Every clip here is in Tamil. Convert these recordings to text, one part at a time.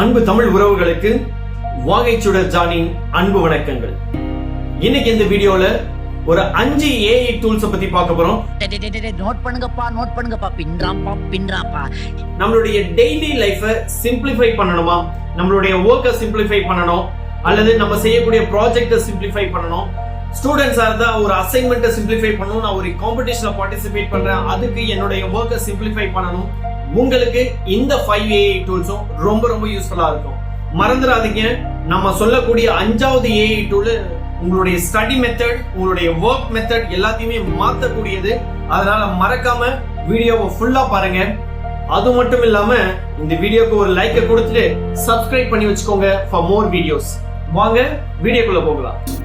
அன்பு தமிழ் உறவுகளுக்கு வாகைச்சுடர் ஜானின் அன்பு வணக்கங்கள். இன்னைக்கு இந்த வீடியோல ஒரு அஞ்சு ஏஐ டூல்ஸ் பத்தி பார்க்க போறோம். நோட் பண்ணுங்கப்பா நோட் பண்ணுங்கப்பா. பின்றாப்பா பின்றாப்பா நம்மளுடைய டெய்லி லைஃபை சிம்பிளிஃபை பண்ணணுமா? நம்மளுடைய ஒர்க்கை சிம்பிளிஃபை பண்ணணும்? அல்லது நம்ம செய்யக்கூடிய ப்ராஜெக்டை சிம்பிளிஃபை பண்ணணும்? ஸ்டூடெண்ட்ஸா இருந்தா ஒரு அசைன்மெண்ட்டை சிம்பிளிஃபை பண்ணணும். நான் ஒரு காம்படிஷன்ல பார்ட்டிசிபேட் பண்றேன். அதுக்கு என்னுடைய ஒர்க்கை சிம்பிளிஃபை பண்ணணும். உங்களுக்கு இந்த ஃபைவ் ஏஐ டூல்ஸும் ரொம்ப ரொம்ப யூஸ்ஃபுல்லாக இருக்கும். மறந்துடாதீங்க. நம்ம சொல்லக்கூடிய அஞ்சாவது ஏஐ டூலு உங்களுடைய ஸ்டடி மெத்தட் உங்களுடைய ஒர்க் மெத்தட் எல்லாத்தையுமே மாற்றக்கூடியது அதனால மறக்காம வீடியோவை ஃபுல்லாக பாருங்க. அது மட்டும் இல்லாம இந்த வீடியோக்கு ஒரு லைக்கை கொடுத்துட்டு சப்ஸ்கிரைப் பண்ணி வச்சுக்கோங்க ஃபார் மோர் வீடியோஸ் வாங்க வீடியோக்குள்ள போகலாம்.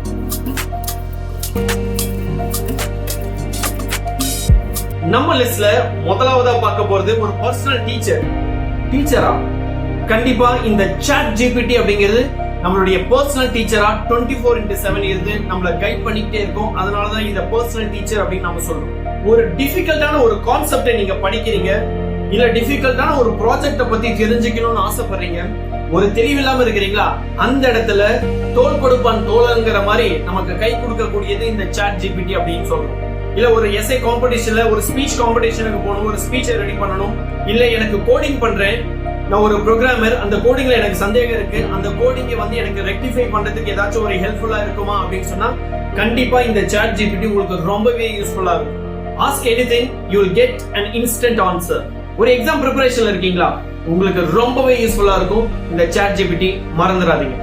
நம்ம லிஸ்ட்ல முதலாவதா பார்க்க போறது ஒரு பர்சனல் டீச்சர் டீச்சரா கண்டிப்பா இந்த சாட் ஜிபிடி அப்படிங்கிறது நம்மளுடைய பர்சனல் டீச்சரா டுவெண்ட்டி ஃபோர் இன்ட்டு செவன் இருந்து நம்மள கைட் பண்ணிக்கிட்டே இருக்கும். அதனாலதான் இந்த பர்சனல் டீச்சர் அப்படின்னு நம்ம சொல்றோம். ஒரு டிஃபிகல்ட்டான ஒரு கான்செப்டை நீங்க படிக்கிறீங்க இல்ல டிஃபிகல்ட்டான ஒரு ப்ராஜெக்ட பத்தி தெரிஞ்சுக்கணும்னு ஆசைப்படுறீங்க ஒரு தெளிவில்லாம இருக்கிறீங்களா அந்த இடத்துல தோல் கொடுப்பான் தோழங்கிற மாதிரி நமக்கு கை கொடுக்கக்கூடியது இந்த சாட் ஜிபிடி அப்படின்னு சொல்றோம். இல்ல ஒரு எஸ்ஏ காம்படிஷன்ல ஒரு ஸ்பீச் காம்படிஷனுக்கு போகணும் ஒரு ஸ்பீச்சை ரெடி பண்ணணும். இல்ல எனக்கு கோடிங் பண்றேன். நான் ஒரு ப்ரோக்ராமர் அந்த கோடிங்ல எனக்கு சந்தேகம் இருக்கு. அந்த கோடிங்கை வந்து எனக்கு ரெக்டிஃபை பண்றதுக்கு ஏதாச்சும் ஒரு ஹெல்ப்ஃபுல்லா இருக்குமா அப்படின்னு சொன்னா கண்டிப்பா இந்த சாட் ஜிபிடி உங்களுக்கு ரொம்பவே யூஸ்ஃபுல்லா இருக்கும். Ask anything you will get and instant answer ஒரு எக்ஸாம் ப்ரிப்பரேஷன்ல இருக்கீங்களா? உங்களுக்கு ரொம்பவே யூஸ்ஃபுல்லா இருக்கும். இந்த சாட் ஜிபிடி மறந்துடாதீங்க.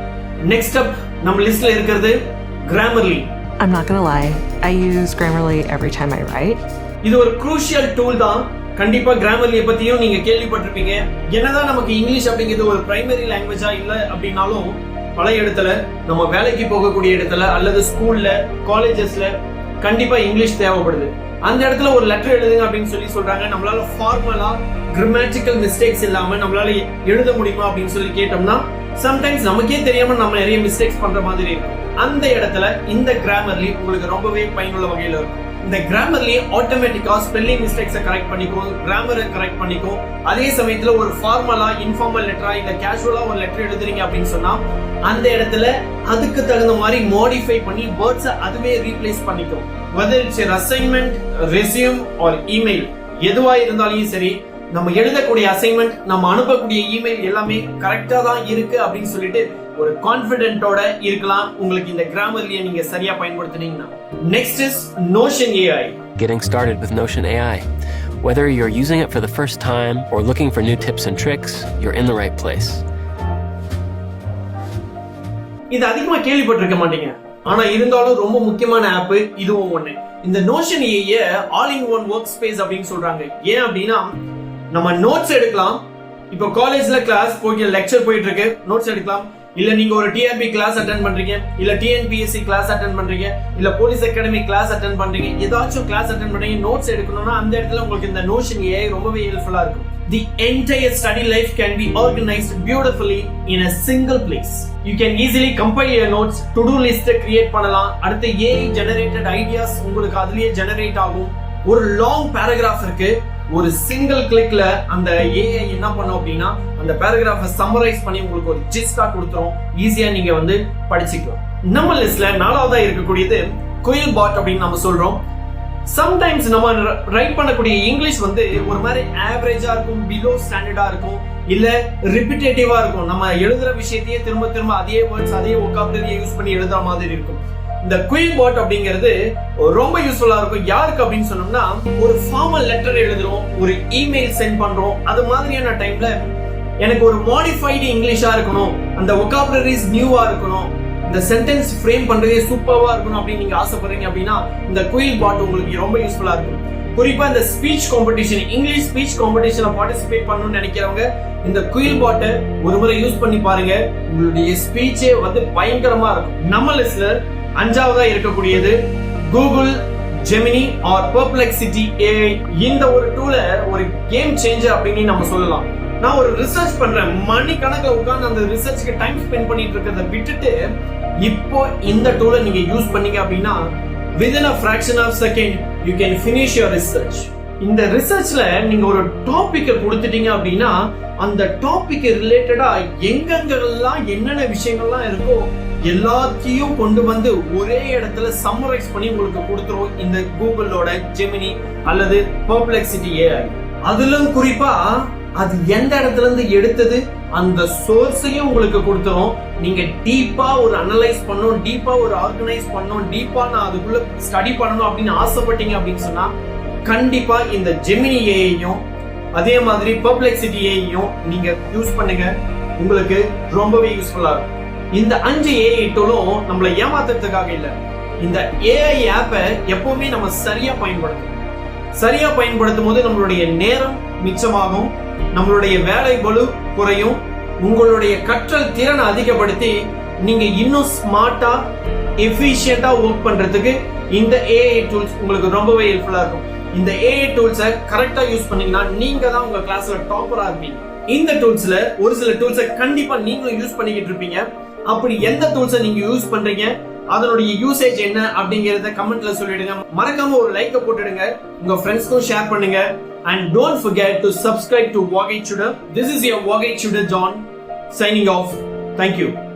நெக்ஸ்ட் அப் நம்ம லிஸ்ட்ல இருக்கிறது Grammarly I'm not gonna lie, I use Grammarly every time I write. இது ஒரு குரூஷியல் டூல் தான். கண்டிப்பா கிராமர்லியை பத்தியும் நீங்க கேள்விப்பட்டிருப்பீங்க. என்னதான் நமக்கு இங்கிலீஷ் அப்படிங்கிறது ஒரு பிரைமரி லாங்குவேஜா இல்ல அப்படின்னாலும் பல இடத்துல நம்ம வேலைக்கு போகக்கூடிய இடத்துல அல்லது ஸ்கூல்ல காலேஜஸ்ல கண்டிப்பா இங்கிலீஷ் தேவைப்படுது. அந்த இடத்துல ஒரு லெட்டர் எழுதுங்க அப்படின்னு சொல்லி சொல்றாங்க. நம்மளால ஃபார்மலா கிராமட்டிக்கல் மிஸ்டேக்ஸ் இல்லாம நம்மளால எழுத முடியுமா அப்படின்னு சொல்லி கேட்டோம்னா சம்டைம்ஸ் நமக்கே தெரியாம நம்ம நிறைய மிஸ்டேக்ஸ் பண்ற மாதிரி இருக்கும். அந்த இடத்துல இந்த கிராமர்லி உங்களுக்கு ரொம்பவே பயனுள்ள வகையில் இருக்கும். இந்த கிராமர்லி ஆட்டோமேட்டிக்கா ஸ்பெல்லிங் மிஸ்டேக்ஸை கரெக்ட் பண்ணிக்கும் கிராமரை கரெக்ட் பண்ணிக்கும். அதே சமயத்துல ஒரு ஃபார்மலா இன்ஃபார்மல் லெட்டரா இல்ல கேஷுவலா ஒரு லெட்டர் எழுதுறீங்க அப்படின்னு சொன்னா அந்த இடத்துல அதுக்கு தகுந்த மாதிரி மாடிஃபை பண்ணி வேர்ட்ஸை அதுவே ரீப்ளேஸ் பண்ணிக்கும். Whether it's assignment resume or email எதுவா இருந்தாலும் சரி நம்ம எழுதக்கூடிய அசைன்மெண்ட் நம்ம அனுப்பக்கூடிய இமெயில் எல்லாமே கரெக்டா தான் இருக்கு அப்படின்னு சொல்லிட்டு ஒரு கான்பிடென்ட்டோட இருக்கலாம். உங்களுக்கு இந்த கிராமர்லியை நீங்க சரியா பயன்படுத்துனீங்கன்னா. Next is Notion AI Getting started with Notion AI. Whether you're using it for the first time or looking for new tips and tricks, you're in the right place. இது அதிகமா கேள்விப்பட்டிருக்க மாட்டீங்க. ஆனா இருந்தாலும் ரொம்ப முக்கியமான ஆப் இதுவும் ஒண்ணு. இந்த Notion AI all in one workspace அப்படின்னு சொல்றாங்க. ஏன் அப்படின்னா நம்ம நோட்ஸ் எடுக்கலாம். இப்போ காலேஜ்ல கிளாஸ் போய் லெக்சர் போயிட்டு இருக்கு. நோட்ஸ் எடுக்கலாம். இல்ல நீங்க ஒரு டிஆர்பி கிளாஸ் அட்டன் பண்றீங்க இல்ல டிஎன்பிஎஸ்சி கிளாஸ் அட்டன் பண்றீங்க இல்ல போலீஸ் அகாடமி கிளாஸ் அட்டன் பண்றீங்க ஏதாச்சும் கிளாஸ் அட்டன் பண்றீங்க நோட்ஸ் எடுக்கணும்னா அந்த இடத்துல உங்களுக்கு இந்த நோஷன் ஏஐ ரொம்பவே ஹெல்ப்ஃபுல்லா இருக்கும். The entire study life can be organized beautifully in a single place. You can easily compile your notes to do லிஸ்ட்டை கிரியேட் பண்ணலாம். அடுத்து ஏஐ ஜெனரேட்டட் ஐடியாஸ் உங்களுக்கு அதுலயே ஜெனரேட் ஆகும். ஒரு லாங் பேராகிராஃப் இருக்கு. ஒரு சிங்கிள் கிளிக்ல அந்த ஏஐ என்ன பண்ணும் அப்படின்னா அந்த பேராகிராஃபை சம்மரைஸ் பண்ணி உங்களுக்கு ஒரு ஜிஸ்டா கொடுத்துரும். ஈஸியா நீங்க வந்து படிச்சுக்கலாம். நம்ம லிஸ்ட்ல நாலாவதா இருக்கக்கூடியது குயில் பாட் அப்படின்னு நம்ம சொல்றோம். சம்டைம்ஸ் நம்ம ரைட் பண்ணக்கூடிய இங்கிலீஷ் வந்து ஒரு மாதிரி ஆவரேஜா இருக்கும் பிலோ ஸ்டாண்டர்டா இருக்கும் இல்ல ரிப்பிட்டேட்டிவா இருக்கும். நம்ம எழுதுற விஷயத்தையே திரும்ப திரும்ப அதே வேர்ட்ஸ் அதே ஒகாபுலரியை யூஸ் பண்ணி எழுதுற மாதிரி இருக்கும். இந்த குயின் பாட் அப்படிங்கிறது ரொம்ப யூஸ்ஃபுல்லா இருக்கும். யாருக்கு அப்படின்னு சொன்னோம்னா ஒரு ஃபார்மல் லெட்டர் எழுதுறோம் ஒரு இமெயில் சென்ட் பண்றோம். அது மாதிரியான டைம்ல எனக்கு ஒரு மாடிஃபைடு இங்கிலீஷா இருக்கணும். அந்த ஒகாபுலரிஸ் நியூவா இருக்கணும். இந்த சென்டென்ஸ் ஃப்ரேம் பண்றதே சூப்பர்வா இருக்கணும் அப்படின்னு நீங்க ஆசைப்படுறீங்க அப்படின்னா இந்த குயில் பாட் உங்களுக்கு ரொம்ப யூஸ்ஃபுல்லா இருக்கும். குறிப்பா இந்த ஸ்பீச் காம்படிஷன் இங்கிலீஷ் ஸ்பீச் காம்படிஷன்ல பார்ட்டிசிபேட் பண்ணணும்னு நினைக்கிறவங்க இந்த குயில் பாட்டை ஒரு முறை யூஸ் பண்ணி பாருங்க. உங்களுடைய ஸ்பீச்சே வந்து பயங்கரமா இருக்கும். நம்ம லிஸ்ட்ல அஞ்சாவதா இருக்கக்கூடியது Google Gemini or Perplexity AI இந்த ஒரு டூல ஒரு கேம் சேஞ்சர் அப்படின்னு நம்ம சொல்லலாம். நான் ஒரு ரிசர்ச் பண்றேன். மணி கணக்கில் உட்கார்ந்து அந்த ரிசர்ச்சுக்கு டைம் ஸ்பெண்ட் பண்ணிட்டு இருக்கிறத விட்டுட்டு இப்போ இந்த டூலை நீங்க யூஸ் பண்ணீங்க அப்படின்னா within a fraction of second you can finish your research இந்த ரிசர்ச்ல நீங்க ஒரு டாபிக்கை கொடுத்துட்டீங்க அப்படின்னா அந்த டாபிக் ரிலேட்டடா எங்கெங்கெல்லாம் என்னென்ன விஷயங்கள்லாம் இருக்கோ எல்லாத்தையும் கொண்டு வந்து ஒரே இடத்துல சம்மரைஸ் பண்ணி உங்களுக்கு கொடுத்துரும் இந்த கூகுளோட ஜெமினி அல்லது பர்ப்ளெக்சிட்டி ஏஐ அதிலும் குறிப்பா அது எந்த இடத்துல இருந்து எடுத்தது? அந்த சோர்ஸையும் உங்களுக்கு கொடுத்துரும் நீங்க டீப்பா ஒரு அனலைஸ் பண்ணும் டீப்பா ஒரு ஆர்கனைஸ் பண்ணும் டீப்பா நான் அதுக்குள்ள ஸ்டடி பண்ணணும் அப்படின்னு ஆசைப்பட்டீங்க அப்படின்னு சொன்னா கண்டிப்பா இந்த ஜெமினி ஏஐயும் அதே மாதிரி பர்ப்ளெக்சிட்டி ஏஐயும் நீங்க யூஸ் பண்ணுங்க. உங்களுக்கு ரொம்பவே யூஸ்ஃபுல்லா இருக்கும். இந்த அஞ்சு ஏஐ டூலும் நம்மளை ஏமாத்துறதுக்காக இல்லை. இந்த ஏஐ ஆப்பை எப்பவுமே நம்ம சரியா பயன்படுத்தணும். சரியா பயன்படுத்தும் போது நம்மளுடைய நேரம் மிச்சமாகும். நம்மளுடைய வேலை பலு குறையும். உங்களுடைய கற்றல் திறனை அதிகப்படுத்தி நீங்க இன்னும் ஸ்மார்ட்டா எஃபிஷியண்டா ஒர்க் பண்றதுக்கு இந்த ஏஐ டூல்ஸ் உங்களுக்கு ரொம்பவே ஹெல்ப்ஃபுல்லா இருக்கும். இந்த ஏஐ டூல்ஸை கரெக்டா யூஸ் பண்ணீங்கன்னா நீங்க தான் உங்க கிளாஸ்ல டாப்பரா இருப்பீங்க. இந்த டூல்ஸ்ல ஒரு சில டூல்ஸை கண்டிப்பா நீங்களும் யூஸ் பண்ணிக்கிட்டு இருப்பீங்க. அப்படி எந்த டூல்ஸை நீங்க யூஸ் பண்றீங்க? அதனுடைய யூசேஜ் என்ன அப்படிங்கறத கமெண்ட்ல சொல்லிடுங்க. மறக்காம ஒரு லைக்க போட்டுடுங்க. உங்க ஃப்ரெண்ட்ஸ்க்கும் ஷேர் பண்ணுங்க. And don't forget to subscribe to Vaagai Sudar this is your வாகை சுடர் ஜான் சைனிங் ஆஃப் தேங்க்யூ